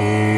Oh.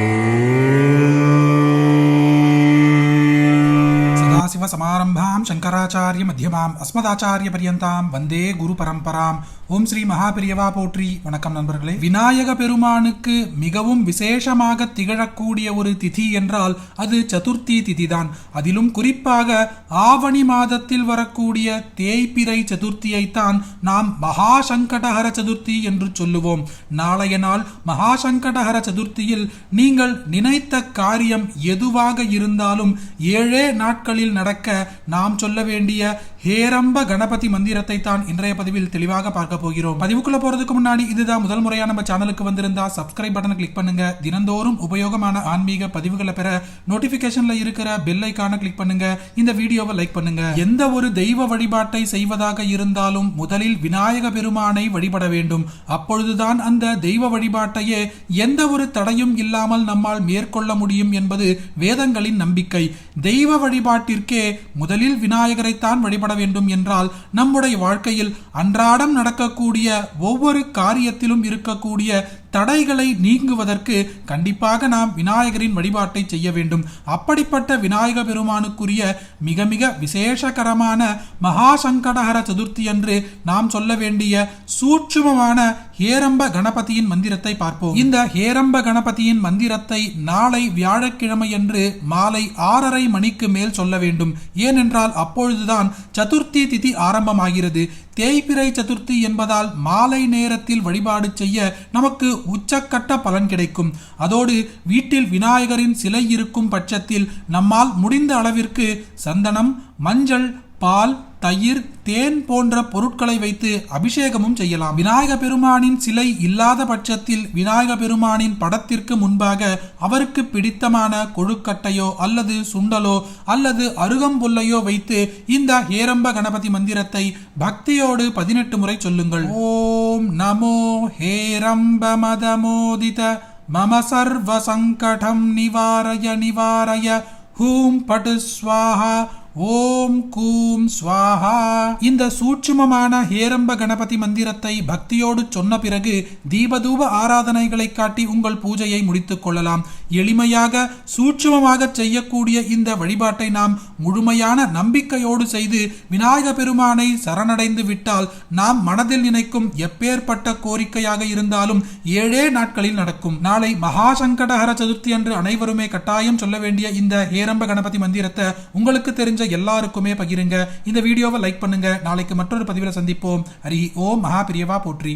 சதாசிவசமாரம்பாம் Shankaracharya மத்தியமாம் அஸ்மதாச்சாரிய பரியந்தாம் வந்தே குரு பரம்பராம் ஓம் ஸ்ரீ மகாபிரியவா போற்றி வணக்கம் நண்பர்களே. விநாயக பெருமானுக்கு மிகவும் விசேஷமாக திகழக்கூடிய ஒரு திதி என்றால் அது சதுர்த்தி திதிதான். அதிலும் குறிப்பாக ஆவணி மாதத்தில் வரக்கூடிய தேய்பிறை சதுர்த்தியைத்தான் நாம் மகா சங்கடஹர சதுர்த்தி என்று சொல்லுவோம். நாளைய நாள் மகா சங்கடஹர சதுர்த்தியில் நீங்கள் நினைத்த காரியம் எதுவாக இருந்தாலும் ஏழே நாட்களில் நடக்க நாம் சொல்ல வேண்டிய ஹேரம்ப கணபதி மந்திரத்தை தான் இன்றைய பதிவில் தெளிவாக பார்க்க போகிறோம். பதிவுக்குள்ள போறதுக்கு முன்னாடி இதுதான் முதல் முறையா நம்ம சேனலுக்கு வந்திருந்தா சப்ஸ்கிரைப் பட்டனை கிளிக் பண்ணுங்க. தினந்தோறும் உபயோகமான ஆன்மீக பதிவுகளை பெற நோட்டிபிகேஷன்ல இருக்கிற பெல் ஐக்கான கிளிக் பண்ணுங்க. இந்த வீடியோவை லைக் பண்ணுங்க. எந்த ஒரு தெய்வ வழிபாட்டை செய்வதாக இருந்தாலும் முதலில் விநாயக பெருமானை வழிபட வேண்டும். அப்பொழுதுதான் அந்த தெய்வ வழிபாட்டையே எந்த ஒரு தடையும் இல்லாமல் நம்மால் மேற்கொள்ள முடியும் என்பது வேதங்களின் நம்பிக்கை. தெய்வ வழிபாட்டிற்கே முதலில் விநாயகரைத்தான் வழிபட வேண்டும் என்றால் நம்முடைய வாழ்க்கையில் அன்றாடம் நடக்கக்கூடிய ஒவ்வொரு காரியத்திலும் இருக்கக்கூடிய தடைகளை நீங்குவதற்கு கண்டிப்பாக நாம் விநாயகரின் வழிபாட்டை செய்ய வேண்டும். அப்படிப்பட்ட விநாயக பெருமானுக்குரிய மிக மிக விசேஷகரமான மகா சங்கடஹர சதுர்த்தி அன்று நாம் சொல்ல வேண்டிய சூட்சுமமான ஹேரம்ப கணபதியின் மந்திரத்தை பார்ப்போம். இந்த ஹேரம்ப கணபதியின் மந்திரத்தை நாளை வியாழக்கிழமை என்று மாலை ஆறரை மணிக்கு மேல் சொல்ல வேண்டும். ஏனென்றால் அப்பொழுதுதான் சதுர்த்தி திதி ஆரம்பமாகிறது. தேய்பிறை சதுர்த்தி என்பதால் மாலை நேரத்தில் வழிபாடு செய்ய நமக்கு உச்சக்கட்ட பலன் கிடைக்கும். அதோடு வீட்டில் விநாயகரின் சிலை இருக்கும் பட்சத்தில் நம்மால் முடிந்த அளவிற்கு சந்தனம் மஞ்சள் பால் தயிர் தேன் போன்ற பொருட்களை வைத்து அபிஷேகமும் செய்யலாம். விநாயக பெருமானின் சிலை இல்லாத பட்சத்தில் விநாயக பெருமானின் படத்திற்கு முன்பாக அவருக்கு பிடித்தமான கொழுக்கட்டையோ அல்லது சுண்டலோ அல்லது அருகம்புல்லையோ வைத்து இந்த ஹேரம்ப கணபதி மந்திரத்தை பக்தியோடு பதினெட்டு முறை சொல்லுங்கள். ஓம் நமோ ஹேரம்ப மதமோதித மம சர்வ சங்கடம் நிவாரய நிவாரய ஹூம் பட்டு ஸ்வாஹா ஓம் கூம் ஸ்வாஹா. இந்த சூட்சுமமான ஹேரம்ப கணபதி மந்திரத்தை பக்தியோடு சொன்ன பிறகு தீபதூப ஆராதனைகளை காட்டி உங்கள் பூஜையை முடித்துக் கொள்ளலாம். எளிமையாக சூட்சுமமாக செய்யக்கூடிய இந்த வழிபாட்டை நாம் முழுமையான நம்பிக்கையோடு செய்து விநாயக பெருமானை சரணடைந்து விட்டால் நாம் மனதில் நினைக்கும் எப்பேற்பட்ட கோரிக்கையாக இருந்தாலும் ஏழே நாட்களில் நடக்கும். நாளை மகா சங்கடஹர சதுர்த்தி அன்று அனைவருமே கட்டாயம் சொல்ல வேண்டிய இந்த ஹேரம்ப கணபதி மந்திரத்தை உங்களுக்கு தெரிஞ்ச எல்லாருக்குமே பகிருங்க. இந்த வீடியோவை லைக் பண்ணுங்க. நாளைக்கு மற்றொரு பதிவில் சந்திப்போம். ஹரி ஓம் மகா பிரியவா போற்றி.